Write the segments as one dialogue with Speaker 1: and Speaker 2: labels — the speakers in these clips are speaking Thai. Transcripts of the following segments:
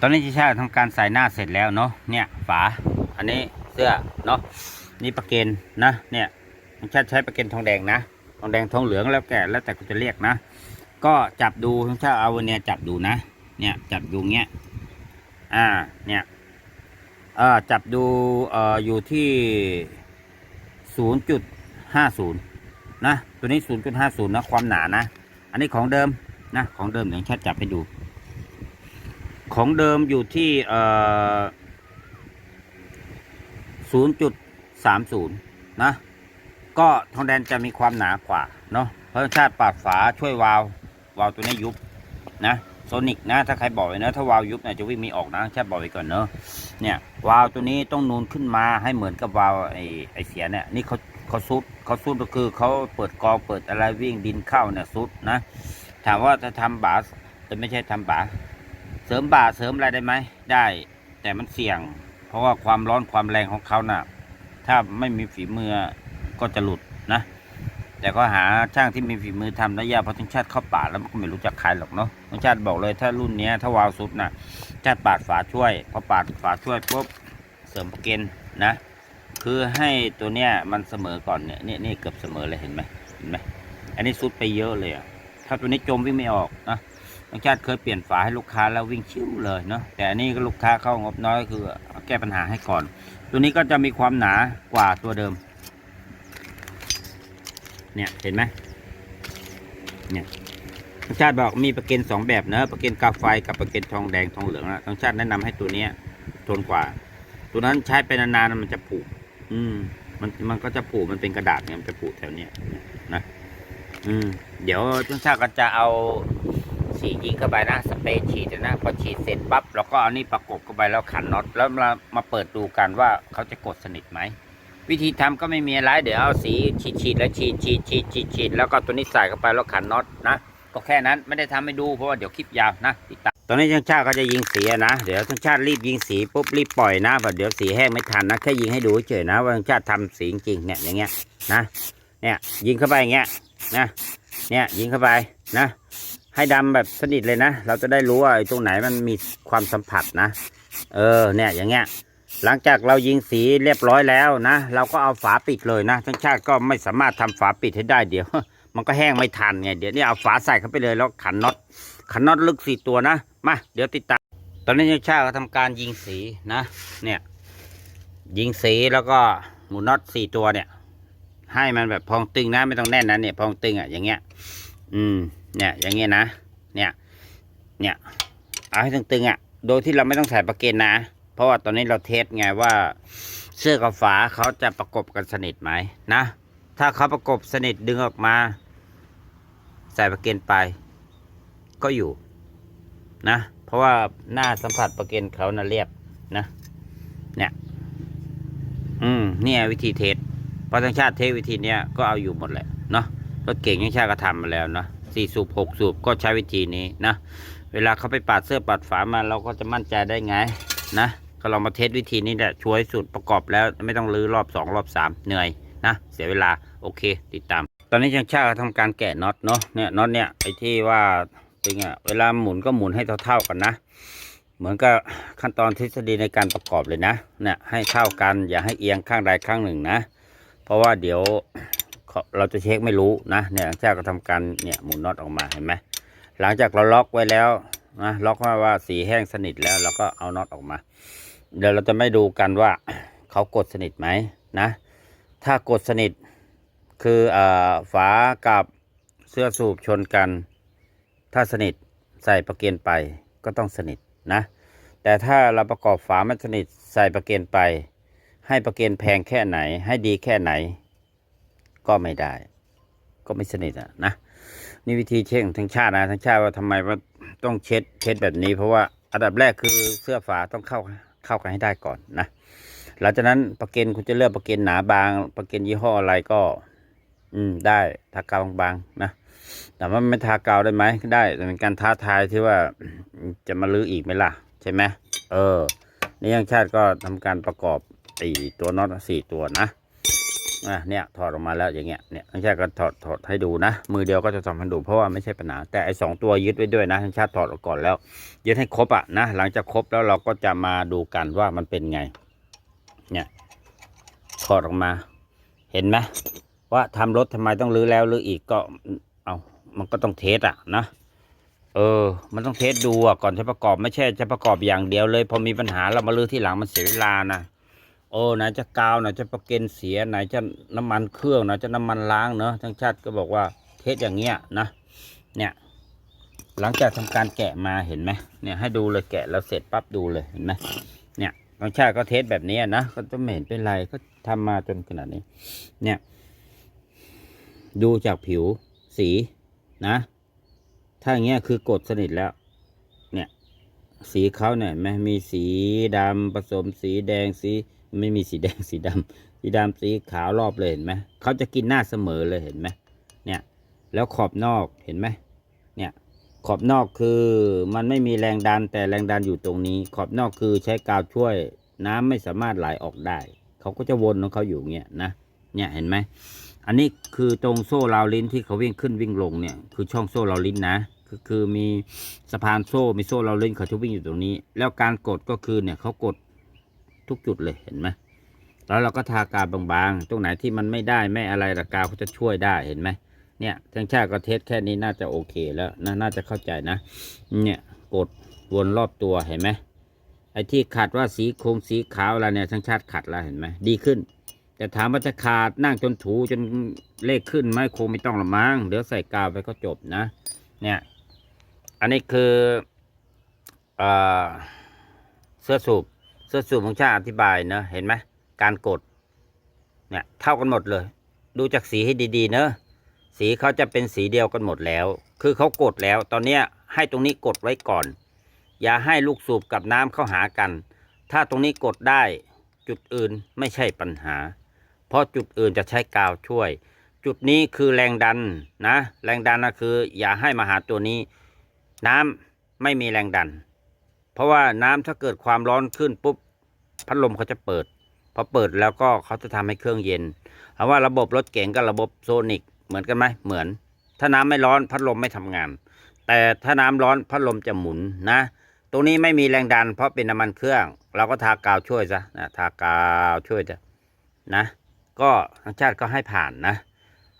Speaker 1: ตอนนี้ที่ชาทำการใส่หน้าเสร็จแล้วเนาะเนี่ยฝาอันนี้เสื้อเนาะนี่ประเกนนะเนี่ยชาติใช้ประเกนทองแดงนะทองแดงทองเหลืองแล้วแต่แล้วแต่คุณจะเรียกนะ ก็จับดูชาติเอาเนี่ยจับดูนะ เนี่ยจับดูเงี้ยอ่าเนี่ยเออจับดูเอ่ออยู่ที่ศูนย์จุดห้าศูนย์นะตัวนี้ศูนย์จุดห้าศูนย์นะความหนานะ อันนี้ของเดิมนะของเดิมเดี๋ยวชาจับให้ดู ของเดิมอยู่ที่เศูนย์จุดสามศูนย์นะ ก็ทองแดงจะมีความหนากว่าเนาะเพราะชาติปาดฝาช่วยวาว วาวตัวนี้ยุบนะโซนิกนะ ถ้าใครบอกไว้นะ ถ้าวาวยุบเนี่ยจะวิ่งไมีออกนะชาติบอกไว้ก่อนเนาะเนี่ยวาวตัวนี้ต้องนูนขึ้นมาให้เหมือนกับวาวไอไอเสียเนี่ยนี่เขาเขาซุดเขาซุดก็คือเขาเปิดกองเปิดอะไรวิ่งดินเข้าเนี่ยซุดนะ ถามว่าจะทำบาสแต่ไม่ใช่ทำบาส เสริมบ่าเสริมอะไรได้ไหมได้ แต่มันเสี่ยง เพราะว่าความร้อนความแรงของเขาน่ะ ถ้าไม่มีฝีมือก็จะหลุดนะ แต่ก็หาช่างที่มีฝีมือทำได้ยากเพราะทั้งชาติเข้าป่าแล้วมันก็ไม่รู้จักใครหรอกเนาะทั้งชาติบอกเลยถ้ารุ่นนี้ถ้าวาวสุดน่ะ ชาติปาดฝาช่วย พอปาดฝาช่วยปุ๊บเสริมประเกนนะ คือให้ตัวเนี้ยมันเสมอก่อนเนี่ยนี่นี่เกือบเสมอเลยเห็นไหมเห็นไหมอันนี้สุดไปเยอะเลยอะถ้าตัวนี้จมวิ่งไม่ออกนะ บางชาติเคยเปลี่ยนฝาให้ลูกค้าแล้ววิ่งชิวเลยเนาะแต่อันนี้ก็ลูกค้าเข้างบน้อยคือแก้ปัญหาให้ก่อน ตัวนี้ก็จะมีความหนากว่าตัวเดิม เนี่ยเห็นไหมเนี่ยบางชาติบอกมีประเกนสองแบบเนอะประเกนกาไฟกับประเกนทองแดงทองเหลืองนะบางชาติแนะนำให้ตัวเนี้ยทนกว่า ตัวนั้นใช้ไปนานๆมันจะผุอืม มันมันก็จะผุมันเป็นกระดาษเนี่ยมันจะผุแถวเนี้ยนะ อืม เดี๋ยวทุกชาติก็จะเอา ฉีดยิงเข้าไปนะสเปรย์ฉีดนะพอฉีดเสร็จปั๊บเราก็เอานี่ประกบเข้าไปแล้วขันน็อตแล้วมามาเปิดดูกันว่าเขาจะกดสนิทไหมวิธีทำก็ไม่มีอะไรเดี๋ยวเอาสีฉีดฉีดแล้วฉีดฉีดฉีดฉีดฉีดแล้วก็ตัวนี้ใส่เข้าไปแล้วขันน็อตนะก็แค่นั้นไม่ได้ทำให้ดูเพราะว่าเดี๋ยวคลิปยาวนะติดตามตอนนี้ช่างชาติเขาจะยิงสีนะเดี๋ยวช่างชาติรีบยิงสีปุ๊บรีบปล่อยนะแบบเดี๋ยวสีแห้งไม่ทันนะแค่ยิงให้ดูเฉยนะว่าช่างชาติทำสีจริงเนี่ยอย่างเงี้ยนะเนี่ยยิงเข้าไปอย่างเงี้ยนะเนี่ยยิงเข้าไปนะ ให้ดำแบบสนิทเลยนะ เราจะได้รู้ว่าตรงไหนมันมีความสัมผัสนะ เออเนี่ยอย่างเงี้ย หลังจากเรายิงสีเรียบร้อยแล้วนะ เราก็เอาฝาปิดเลยนะทั้งชาติก็ไม่สามารถทำฝาปิดให้ได้เดี๋ยว มันก็แห้งไม่ทันไงเดี๋ยวนี้เอาฝาใส่เข้าไปเลยแล้วขันน็อตขันน็อตลึกสี่ตัวนะมาเดี๋ยวติดตามตอนนี้ทั้งชาติก็ทำการยิงสีนะ เนี่ย ยิงสีแล้วก็หมุนน็อตสี่ตัวเนี่ย ให้มันแบบพองตึงนะไม่ต้องแน่นนะเนี่ยพองตึงอะอย่างเงี้ย อืม เนี่ยอย่างเงี้ยนะ เนี่ยเนี่ยเอาให้ตึงๆอะ โดยที่เราไม่ต้องใส่ประเกนนะ เพราะว่าตอนนี้เราเทสไงว่า เสื้อกับฝาเขาจะประกบกันสนิทไหมนะ ถ้าเขาประกบสนิทดึงออกมา ใส่ประเกนไป ก็อยู่นะ เพราะว่าหน้าสัมผัสประเกนเขาน่ะเรียบนะ เนี่ย อืมเนี่ยวิธีเทสพราะทั้งชาติเทสวิธีเนี้ยก็เอาอยู่หมดแหละเนาะรถเก่งยังชาติก็ทำมาแล้วเนาะ สี่สูบหกสูบก็ใช้วิธีนี้นะ เวลาเขาไปปาดเสื้อปาดฝามาเราก็จะมั่นใจได้ไงนะ ก็ลองมาเทสวิธีนี้แหละช่วยสุดประกอบแล้วไม่ต้องรื้อรอบสองรอบสามเหนื่อยนะ เสียเวลาโอเคติดตาม ตอนนี้ช่างชาติก็ทำการแกะน็อตเนาะเนี่ยน็อตเนี่ยไอ้ที่ว่าเป็นไงเวลาหมุนก็หมุนให้เท่าๆกันนะ เหมือนกับขั้นตอนทฤษฎีในการประกอบเลยนะเนี่ยให้เท่ากันอย่าให้เอียงข้างใดข้างหนึ่งนะ เพราะว่าเดี๋ยว เราจะเช็คไม่รู้นะเนี่ยหลังจาก็ทำการเนี่ยหมุนน็อตออกมาเห็นไหมหลังจากเราล็อกไว้แล้วนะล็อกไว้ว่าสีแห้งสนิทแล้วเราก็เอาน็อตออกมา เดี๋ยวเราจะไม่ดูกันว่าเขากดสนิทไหมนะ ถ้ากดสนิทคือเอ่อฝากับเสื้อสูบชนกัน ถ้าสนิทใส่ประเกียนไปก็ต้องสนิทนะ แต่ถ้าเราประกอบฝาไม่สนิทใส่ประเกียนไป ให้ประเกียนแพงแค่ไหน ให้ดีแค่ไหน ก็ไม่ได้ ก็ไม่สนิทอะนะนี่วิธีเช็คของทั้งชาตินะทั้งชาติว่าทำไมว่าต้องเช็ดเช็ดแบบนี้ เพราะว่าอันดับแรกคือเสื้อฝาต้องเข้าเข้ากันให้ได้ก่อนนะหลังจากนั้นประเกนคุณจะเลือกประเกนหนาบาง ประเกนยี่ห้ออะไรก็ อืมได้ทากาวบางๆนะแต่ว่าไม่ทากาวได้ไหมได้แต่เป็นการท้าทายที่ว่าจะมาลื้ออีกไหมล่ะ ใช่ไหมเออนี่ยังชาติก็ทำการประกอบไอ้ตัวน็อตสี่ตัวนะ อะเนี่ยถอดออกมาแล้วอย่างเงี้ยเนี่ยทั้งชาติก็ถอดถอดให้ดูนะ มือเดียวก็จะทำให้ดูเพราะว่าไม่ใช่ปัญหาแต่ไอ้สองตัวยึดไว้ด้วยนะทั้งชาติถอดออกก่อนแล้ว ยึดให้ครบอะนะหลังจากครบแล้วเราก็จะมาดูกันว่ามันเป็นไง เนี่ยถอดออกมา เห็นไหมว่าทำรถทำไมต้องรื้อแล้วรื้ออีกก็เอามันก็ต้องเทสอะนะเออ มันต้องเทสดูอะก่อนจะประกอบไม่ใช่จะประกอบอย่างเดียวเลยพอมีปัญหาเรามาลื้อที่หลังมันเสียเวลานะ โอ้ไหนจะกาวไหนจะประเกันเสียไหนจะน้ำมันเครื่องไหนจะน้ำมันล้างเนอะทั้งชาติก็บอกว่าเทสอย่างเงี้ยนะ เนี่ย หลังจากทำการแกะมาเห็นไหมเนี่ยให้ดูเลยแกะแล้วเสร็จปั๊บดูเลยเห็นไหมเนี่ยบางชาติก็เทสแบบนี้นะก็จะไม่เห็นเป็นไรก็ทำมาจนขนาดนี้ เนี่ย ดูจากผิวสีนะ ถ้าอย่างเงี้ยคือกดสนิทแล้ว เนี่ย สีเขาเนี่ยเห็นไหมมีสีดำผสมสีแดงสี ไม่มีสีแดงสีดำสีดำสีขาวรอบเลยเห็นไหมเขาจะกินหน้าเสมอเลยเห็นไหมเนี่ยแล้วขอบนอกเห็นไหมเนี่ยขอบนอกคือมันไม่มีแรงดันแต่แรงดันอยู่ตรงนี้ ขอบนอกคือใช้กาวช่วย น้ำไม่สามารถไหลออกได้ เขาก็จะวนของเขาอยู่เงี้ยนะเนี่ยเห็นไหมอันนี้คือตรงโซ่ราวลิ้นที่เขาวิ่งขึ้นวิ่งลงเนี่ยคือช่องโซ่ราวลิ้นนะคือคือมีสะพานโซ่มีโซ่ราวลิ้นเขาจะวิ่งอยู่ตรงนี้ แล้วการกดก็คือเนี่ยเขากด ทุกจุดเลยเห็นไหมแล้วเราก็ทากาบางๆ ตรงไหนที่มันไม่ได้ไม่อะไรละกาวเขาจะช่วยได้เห็นไหมเนี่ยทั้งชาติก็เทสแค่นี้น่าจะโอเคแล้วนะน่าจะเข้าใจนะ เนี่ยกดวนรอบตัวเห็นไหมไอ้ที่ขัดว่าสีคงสีขาวอะไรเนี่ยทั้งชาติขัดแล้วเห็นไหมดีขึ้น แต่ถามว่าจะขาดนั่งจนถูจนเลขขึ้นไหมคงไม่ต้องละมั้งเดี๋ยวใส่กาวไปก็จบนะ เนี่ยอันนี้คือเอ่อเสื้อ สูบเสื้อสูบของชาติอธิบายเนอะเห็นไหมการกดเนี่ยเท่ากันหมดเลย ดูจากสีให้ดีๆ เนอะสีเขาจะเป็นสีเดียวกันหมดแล้ว คือเขากดแล้ว ตอนเนี้ให้ตรงนี้กดไว้ก่อน อย่าให้ลูกสูบกับน้ำเข้าหากัน ถ้าตรงนี้กดได้จุดอื่นไม่ใช่ปัญหา เพราะจุดอื่นจะใช้กาวช่วย จุดนี้คือแรงดันนะ แรงดันนะคือ อย่าให้มาหาตัวนี้ น้ำไม่มีแรงดัน เพราะว่าน้ำถ้าเกิดความร้อนขึ้นปุ๊บพัดลมเขาจะเปิดพอเปิดแล้วก็เขาจะทำให้เครื่องเย็นเอาว่าระบบรถเก๋งกับระบบโซนิกเหมือนกันไหมเหมือน ถ้าน้ำไม่ร้อนพัดลมไม่ทำงาน แต่ถ้าน้ำร้อนพัดลมจะหมุนนะตรงนี้ไม่มีแรงดัน เพราะเป็นน้ำมันเครื่อง เราก็ทากาวช่วยซะนะทากาวช่วยจะนะ ก็ทางชาติก็ให้ผ่านนะ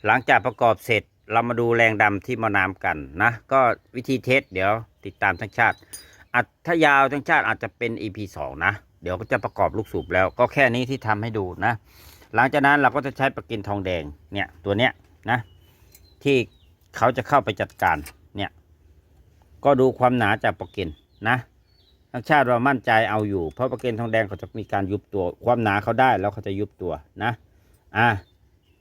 Speaker 1: หลังจากประกอบเสร็จเรามาดูแรงดำที่มานามกันนะ ก็วิธีเทสเดี๋ยวติดตามทั้งชาติ อัถ้ายาวทั้งชาติอาจจะเป็น EP สองนะ เดี๋ยวก็จะประกอบลูกสูบแล้ว ก็แค่นี้ที่ทำให้ดูนะ หลังจากนั้นเราก็จะใช้ประกินทองแดงเนี่ยตัวเนี้ยนะ ที่เขาจะเข้าไปจัดการเนี่ยก็ดูความหนาจากประกินนะทั้งชาติเรามั่นใจเอาอยู่ เพราะประกินทองแดงเขาจะมีการยุบตัว ความหนาเขาได้แล้วเขาจะยุบตัวนะอะ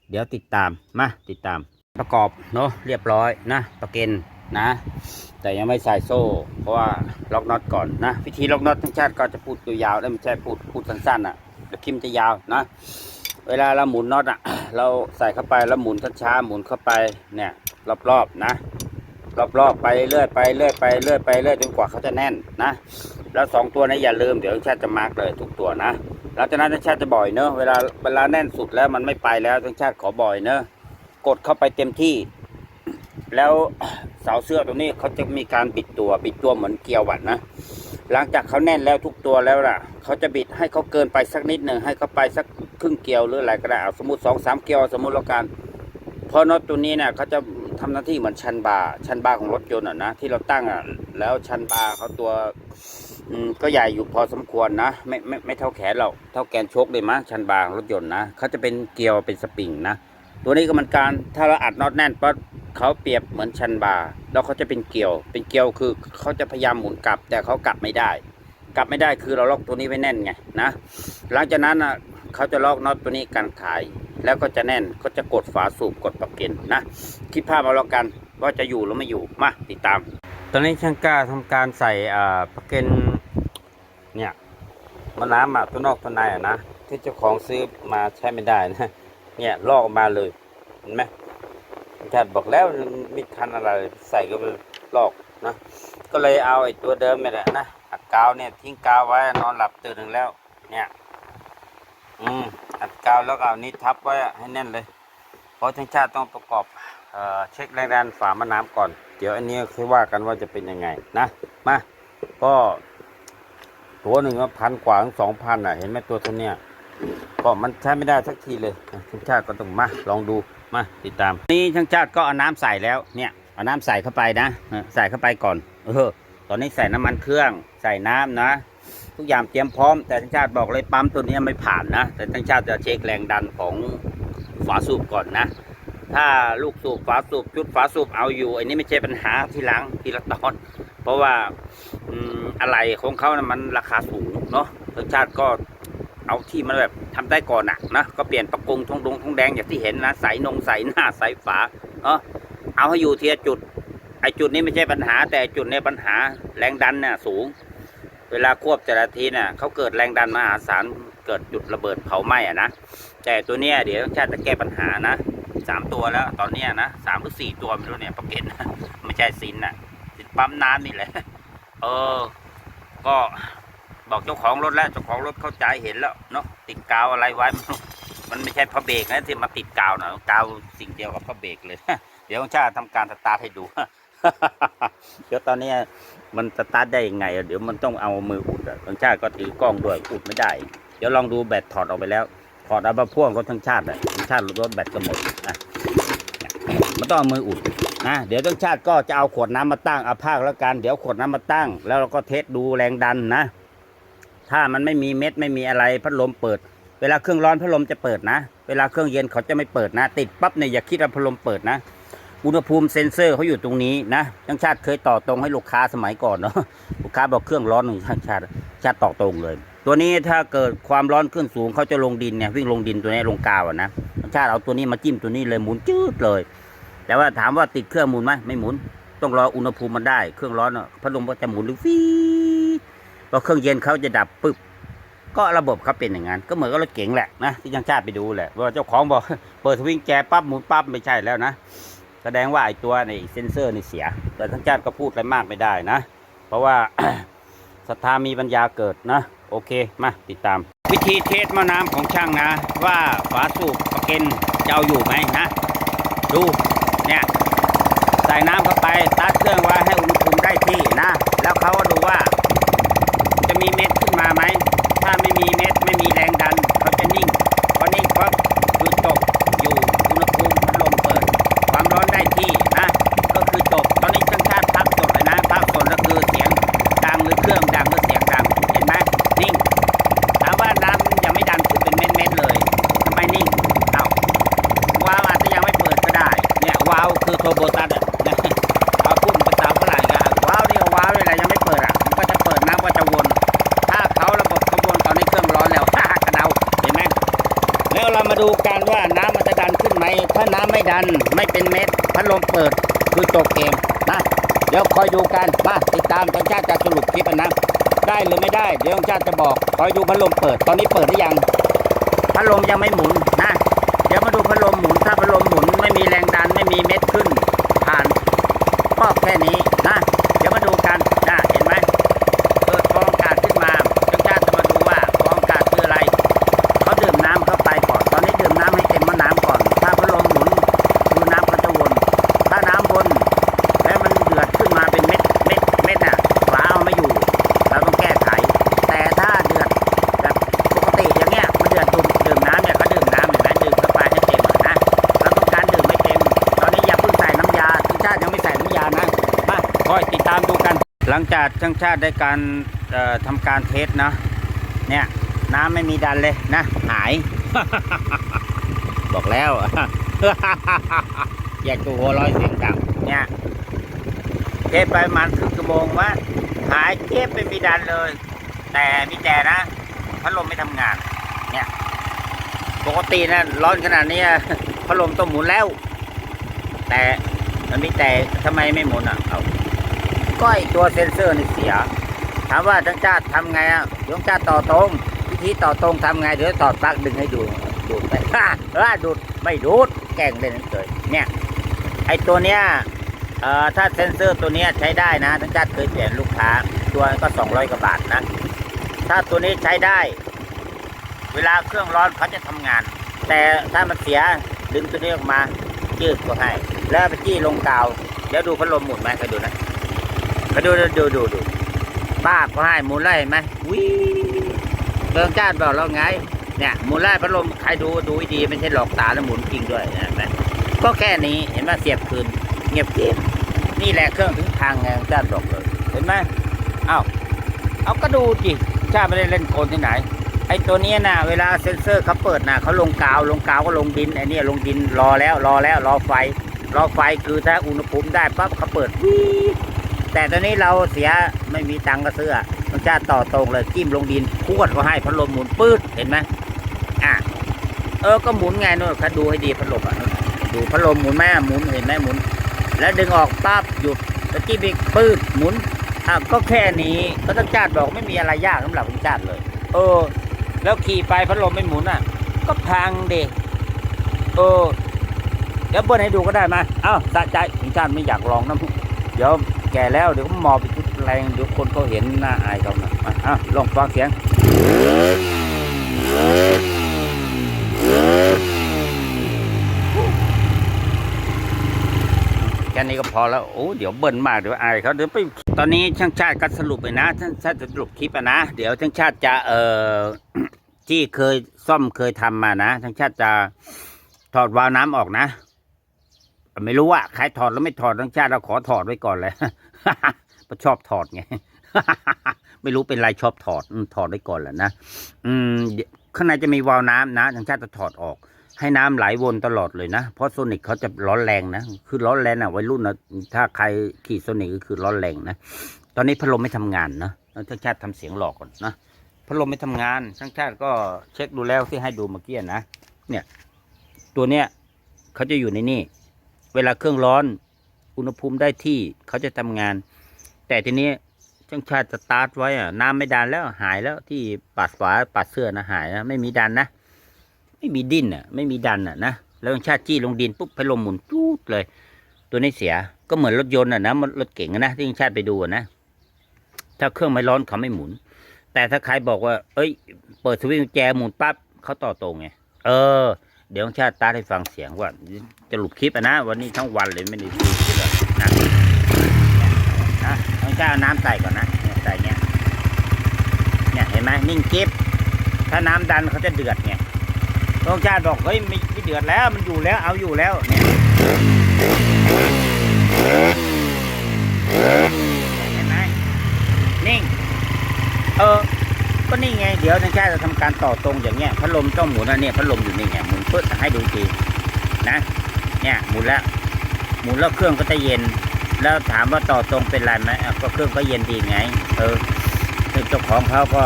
Speaker 1: เดี๋ยวติดตามมาติดตามประกอบเนาะเรียบร้อยนะประก็น นะ แต่ยังไม่ใส่โซ่ เพราะว่าล็อกน็อตก่อนนะ วิธีล็อกน็อตทั้งชาติก็จะพูดยาวแล้วไม่ใช่พูดพูดสั้นๆอะเดี๋ยวคลิมจะยาวนะ เวลาเราหมุนน็อตอะ เราใส่เข้าไปแล้วหมุนช้าๆหมุนเข้าไปเนี่ย รอบๆนะ รอบๆไปเรื่อยไปเรื่อยไปเรื่อยไปเรื่อยจนกว่าเขาจะแน่นนะ แล้วสองตัวนี้อย่าลืมเดี๋ยวชาติจะมาร์กเลยทุกตัวนะหลังจากนั้นชาติจะบ่อยเนอะเวลาเวลาแน่นสุดแล้วมันไม่ไปแล้วทั้งชาติขอบ่อยเนอะกดเข้าไปเต็มที่ แล้ว เสาเสื้อตรงนี้เขาจะมีการบิดตัวบิดตัวเหมือนเกลียวหวัดนะ หลังจากเขาแน่นแล้วทุกตัวแล้วล่ะเขาจะบิดให้เขาเกินไปสักนิดหนึ่งให้เขาไปสักครึ่งเกลียวหรืออะไรก็ได้สมมติสองสามเกลียวสมมติแล้วกันเพราะน็อตตัวนี้เนี่ยเขาจะทำหน้าที่เหมือนชันบาร์ชันบาร์ของรถยนต์อะนะที่เราตั้งอะแล้วชันบาร์เขาตัวก็ใหญ่อยู่พอสมควรนะ ไม่ไม่ไม่เท่าแขนเราเท่าแกนโชคเลยมั้งชันบางรถยนต์นะเขาจะเป็นเกลียวเป็นสปริงนะตัวนี้ก็มันการถ้าเราอัดน็อตแน่นปั๊บ เขาเปรียบเหมือนชันบาแล้วเขาจะเป็นเกลียว เป็นเกลียวคือเขาจะพยายามหมุนกลับ แต่เขากลับไม่ได้ กลับไม่ได้คือเราล็อกตัวนี้ไว้แน่นไงนะหลังจากนั้นอะเขาจะล็อกน็อตตัวนี้กันขาย แล้วก็จะแน่นก็จะกดฝาสูบกดปรับเกณฑ์นะคิดภาพเอาแล้วกันว่าจะอยู่หรือไม่อยู่มาติดตาม ตอนนี้ช่างกล้าทำการใส่อ่าปรับเกณฑ์เนี่ยมันน้ำอะตัวนอกตัวในอะนะที่เจ้าของซื้อมาใช้ไม่ได้นะเนี่ยลอกมาเลยเห็นไหม อาจารย์บอกแล้วมีคันอะไรใส่ก็ไปลอกนะ ก็เลยเอาไอ้ตัวเดิมนี่แหละนะอัดกาวเนี่ยทิ้งกาวไว้นอนหลับตื่นหนึ่งแล้ว เนี่ย อืมอัดกาวแล้วก็เอานี้ทับไว้ให้แน่นเลย เพราะทั้งชาติต้องประกอบเอ่อเช็คแรงดันฝามาน้ำก่อน เดี๋ยวอันนี้คือว่ากันว่าจะเป็นยังไงนะ มา ก็ตัวหนึ่งก็พันกว่าถึงสองพันอะ เห็นไหมตัวตัวเนี้ยก็มันใช้ไม่ได้สักทีเลยอะช่างชาติก็ต้องมาลองดู มาติดตาม นี่ช่างชาติก็เอาน้ำใส่แล้วเนี่ยเอาน้ำใส่เข้าไปนะเออใส่เข้าไปก่อนเออตอนนี้ใส่น้ำมันเครื่องใส่น้ำนะ ทุกอย่างเตรียมพร้อม แต่ช่างชาติบอกเลยปั๊มตัวนี้ไม่ผ่านนะ แต่ช่างชาติจะเช็คแรงดันของฝาสูบก่อนนะ ถ้าลูกสูบฝาสูบชุดฝาสูบเอาอยู่อันนี้ไม่ใช่ปัญหาทีหลังทีละตอน เพราะว่าอืมอะไรของเขานะมันราคาสูงเนาะช่างชาติก็ เอาที่มันแบบทำได้ก่อนอะนะก็เปลี่ยนประกงทองดงทองแดงอย่างที่เห็นนะใสนงใสหน้าใสฝาเนาะเอาให้อยู่ทีละจุด ไอจุดนี้ไม่ใช่ปัญหา แต่จุดนี้ปัญหาแรงดันเนี่ยสูง เวลาควบแต่ละทีเนี่ยเขาเกิดแรงดันมหาศาลเกิดจุดระเบิดเผาไหม้อะนะแต่ตัวเนี้ยเดี๋ยวชาติจะแก้ปัญหานะสามตัวแล้วตอนเนี้ยนะสามหรือสี่ตัวไม่รู้เนี่ยประเก็นนะไม่ใช่ซินน่ะซินปั๊มน้ำนี่แหละเออก็ บอกเจ้าของรถแล้วเจ้าของรถเข้าใจเห็นแล้วเนาะติดกาวอะไรไว้ มันไม่ใช่พระเบรกนะที่มาติดกาวนะกาวสิ่งเดียวกับพระเบรกเลย เดี๋ยวชาติทำการสตาร์ทให้ดูเดี๋ยวตอนนี้มันสตาร์ทได้ยังไง เดี๋ยวมันต้องเอามืออุดอะทางชาติก็ถือกล้องด้วยอุดไม่ได้ เดี๋ยวลองดูแบตถอดออกไปแล้ว ถอดเอามาพ่วงรถทั้งชาติอะทั้งชาติรถแบตก็หมดอะมันต้องเอามืออุดนะเดี๋ยวต้นชาติก็จะเอาขวดน้ำมาตั้งเอาภาคแล้วกัน เดี๋ยวขวดน้ำมาตั้ง แล้วเราก็เทสดูแรงดันนะ ถ้ามันไม่มีเม็ดไม่มีอะไรพัดลมเปิด เวลาเครื่องร้อนพัดลมจะเปิดนะ เวลาเครื่องเย็นเขาจะไม่เปิดนะ ติดปั๊บเนี่ยอย่าคิดว่าพัดลมเปิดนะอุณหภูมิเซ็นเซอร์เขาอยู่ตรงนี้นะช่างชาติเคยต่อตรงให้ลูกค้าสมัยก่อนเนาะลูกค้าบอกเครื่องร้อนหนึ่งช่างชาติชาติต่อตรงเลย ตัวนี้ถ้าเกิดความร้อนขึ้นสูงเขาจะลงดินเนี่ยวิ่งลงดินตัวนี้ลงกาวอะนะช่างชาติเอาตัวนี้มาจิ้มตัวนี้เลยหมุนจืดเลย แต่ว่าถามว่าติดเครื่องหมุนไหมไม่หมุน ต้องรออุณหภูมิมันได้ เครื่องร้อนอะพัดลมก็จะหมุนหรือฟี อเครื่องเย็นเขาจะดับปึ๊บก็ระบบเขาเป็นอย่างนั้นก็เหมือนกับรถเก๋งแหละนะที่ช่างชาติไปดูแหละว่าเจ้าของบอกเปิดสวิงแกปั๊บหมุนปั๊บไม่ใช่แล้วนะแสดงว่าไอ้ตัวในเซนเซอร์นี่เสีย แต่ช่างชาติก็พูดอะไรมากไม่ได้นะ เพราะว่าศรัทธามีปัญญาเกิดนะ โอเคมาติดตาม วิธีเทสมะน้ำของช่างนะ ว่าฝาสูบประเกนจะเอาอยู่ไหมนะ ดูเนี่ยใส่น้ำเข้าไปตัดเครื่องไว้ให้ อยู่กันมาติดตามทางชาติจะสรุปคลิปนะได้หรือไม่ได้เดี๋ยวทางชาติจะบอกคอยดูพัดลมเปิดตอนนี้เปิดหรือยังพัดลมยังไม่หมุนนะ ลังจากช่างชาติได้การทำการเทสนะ เนี่ยน้ำไม่มีดันเลยนะ หาย บอกแล้ว อยากตัวหัวร้อยเสียงดังเนี่ยเทสไปมันครึ่งชั่วโมงว่า หายเทปไม่มีดันเลย แต่มีแต่นะพัดลมไม่ทำงาน เนี่ยปกตินะร้อนขนาดนี้พัดลมต้องหมุนแล้ว แต่มันมีแต่ทำไมไม่หมุนอะเอา ก็ไอตัวเซ็นเซอร์นี่เสีย ถามว่าทั้งชาติทำไงอะยงชาติต่อตรงวิธีต่อตรงทำไงเดี๋ยวต่อดปลั๊กดึงให้ดูดูดไปฮ่าดูดไม่ดูดแกล้งเล่นเฉยเนี่ยไอตัวเนี้ยเอ่อถ้าเซนเซอร์ตัวเนี้ยใช้ได้นะทั้งชาติเคยเปลี่ยนลูกค้าตัวก็สองร้อยกว่าบาทนะถ้าตัวนี้ใช้ได้ เวลาเครื่องร้อนเขาจะทำงาน แต่ถ้ามันเสียดึงตัวนี้ออกมา ยืดก็ให้ แล้วไปจี้ลงกาวเดี๋ยวดูพัดลมหมุนไหมไปดูนะ ไปดูดูดูดูป้าบก็ให้หมุนไล่เห็นไหมวิเบิงจ้านบอกเราไง เนี่ยหมุนไล่พัดลมใครดูดูดีไม่ใช่หลอกตาแล้วหมุนจริงด้วยนไหมก็แค่นี้เห็นไหมเสียบคืน เงียบเกมนี่แหละเครื่องถึงทางไงจ้านบอกเลยเห็นไหมเอ้าเอาก็ดูจิจ้าไม่ได้เล่นโกนที่ไหน ไอ้ตัวนี้นะเวลาเซ็นเซอร์เขาเปิดนะเขาลงกาวลงกาวก็ลงดินไอ้นี่ลงดินรอแล้วรอแล้วรอไฟรอไฟคือถ้าอุณหภูมิได้ปั๊บเขาเปิดวี แต่ตอนนี้เราเสียไม่มีตังค์ก็ซื้อมันจะต่อตรงเลยจิ้มลงดินพวดก็ให้พัดลมหมุนปื๊ดเห็นไหมอะเออก็หมุนไงนู่นเขาดูให้ดีพัดลมอะดูพัดลมหมุนไหมอะหมุนเห็นไหมหมุน แล้วดึงออกปั๊บหยุดแล้วจิ้มีปื๊ดหมุนอะก็แค่นี้ก็ต้องจาดบอกไม่มีอะไรยากสำหรับคุณจาดเลย เออ แล้วขี่ไปพัดลมไม่หมุนอะ ก็พังเด็เออเดี๋ยวเบิ้ลให้ดูก็ได้มาเอ้าสะใจถึงชาติไม่อยากลองนะเดี๋ยว แก่แล้วเดี๋ยวมอบไปชุดแรงเดี๋ยวคนเขาเห็นหน้าอายเขาหนะมาอ้าลองฟังเสียงแค่นี้ก็พอแล้วโอ้เดี๋ยวเบิ้ลมากเดี๋ยวอายเขาเดี๋ยวไปตอนนี้ช่างชาติก็สรุปไปนะช่างชาติจะสรุปคลิปนะเดี๋ยวช่างชาติจะเอ่อที่เคยซ่อมเคยทำมานะช่างชาติจะถอดวาล์วน้ำออกนะ ไม่รู้ว่าใครถอดแล้วไม่ถอดช่างชาติเราขอถอดไว้ก่อนเลยเพราะชอบถอดไงไม่รู้เป็นไรชอบถอดอถอดไว้ก่อนแหละนะอืมข้างในจะมีวาล์วน้ำนะช่างชาติจะถอดออก ให้น้ำไหลวนตลอดเลยนะ เพราะโซนิกเขาจะร้อนแรงนะคือร้อนแรงอะวัยรุ่นนะถ้าใครขี่โซนิกก็คือร้อนแรงนะตอนนี้พัดลมไม่ทำงานนะแล้งชาติทำเสียงหลอกก่อนนะพัดลมไม่ทำงานช่างชาติก็เช็คดูแล้วที่ให้ดูเมื่อกี้นะเนี่ย ตัวเนี้ยเขาจะอยู่ในนี่ เวลาเครื่องร้อน อุณหภูมิได้ที่เขาจะทำงาน แต่ทีนี้ช่างชาติสตาร์ทไว้อะน้ำไม่ดันแล้วหายแล้วที่ปัดฝาปัดเสื้อนะหายนะไม่มีดันนะ ไม่มีดิ้นอะ ไม่มีดันอะนะแล้วช่างชาติจี้ลงดินปุ๊บพัดลมหมุนจูดเลย ตัวนี้เสียก็เหมือนรถยนต์อะนะมันรถเก๋งนะที่ช่างชาติไปดูนะถ้าเครื่องไม่ร้อนเขาไม่หมุน แต่ถ้าใครบอกว่า เอ้ย เปิดสวิตช์แจหมุนปั๊บเขาต่อตรงไงเออ เดี๋ยวชาติตาให้ฟังเสียงว่าจะหลุดคลิปนะ วันนี้ทั้งวันเลยไม่ได้ดูคลิปอะนะเนี่ยนะต้องชาติเอาน้ำใส่ก่อนนะใส่เงี้ยเนี่ยเห็นไหมนิ่งคลิปถ้าน้ำดันเขาจะเดือดไงต้องชาติบอกเฮ้ยไม่ไม่เดือดแล้วมันอยู่แล้วเอาอยู่แล้วเนี่ยเห็นไหมนิ่ง เออ ก็นี่ไง เดี๋ยวทางชาติจะทำการต่อตรงอย่างเงี้ยพัดลมต้องหมุนนะเนี่ยพัดลมอยู่นี่ไงหมุนปึ๊ดให้ดูทีนะเนี่ยหมุนแล้วหมุนแล้วเครื่องก็จะเย็น แล้วถามว่าต่อตรงเป็นไรไหมก็เครื่องก็เย็นดีไง เออเจ้าของเขาก็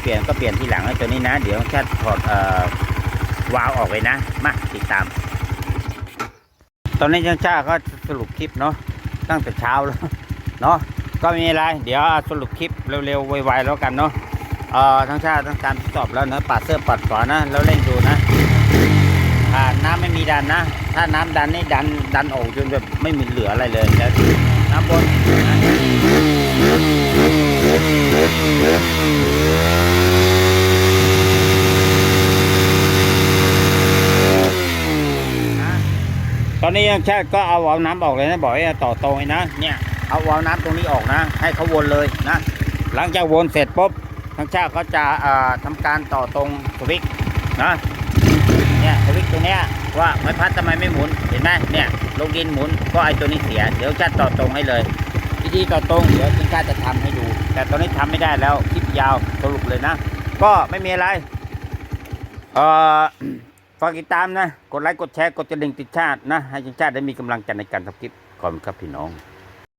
Speaker 1: เปลี่ยนก็เปลี่ยนทีหลังไอ้ตัวนี้นะ เดี๋ยวชาติถอดเอ่อวาวออกเลยนะ มาติดตาม ตอนนี้ช่างชาติก็สรุปคลิปเนาะตั้งแต่เช้าแล้วเนาะก็ไม่มีอะไร เดี๋ยวสรุปคลิปเร็วๆไวๆแล้วกันเนาะ เอ่อทั้งชาติทั้งการทดสอบแล้วนะปัดเสื้อปัดฝานะ แล้วเล่นดูนะอ่าน้ำไม่มีดันนะ ถ้าน้ำดันนี่ดันดันออกจนแบบไม่มีเหลืออะไรเลยแล้วน้ำบนนะตอนนี้ยังชาติก็เอาเอาน้ำออกเลยนะบอกให้ต่อตรงนะเนี่ยเอาเอาน้ำตรงนี้ออกนะ ให้เขาวนเลยนะ หลังจากวนเสร็จปุ๊บ ทางชาติเขาจะเอ่อทำการต่อตรงสวิตนะเนี่ยสวิตตรงเนี้ยว่าไม้พัดทำไมไม่หมุนเห็นไหมเนี่ยลงดินหมุนก็ไอตัวนี้เสีย เดี๋ยวชาติต่อตรงให้เลยวิธีต่อตรงเดี๋ยวทางชาจะทำให้ดู แต่ตอนนี้ทำไม่ได้แล้วคลิปยาวสรุปเลยนะ ก็ไม่มีอะไรเอ่อฝากติดตามนะ กดไลค์กดแชร์กดกระดิ่งติดชาตินะให้ชาติได้มีกำลังใจในการทำคลิปก่อนครับพี่น้อง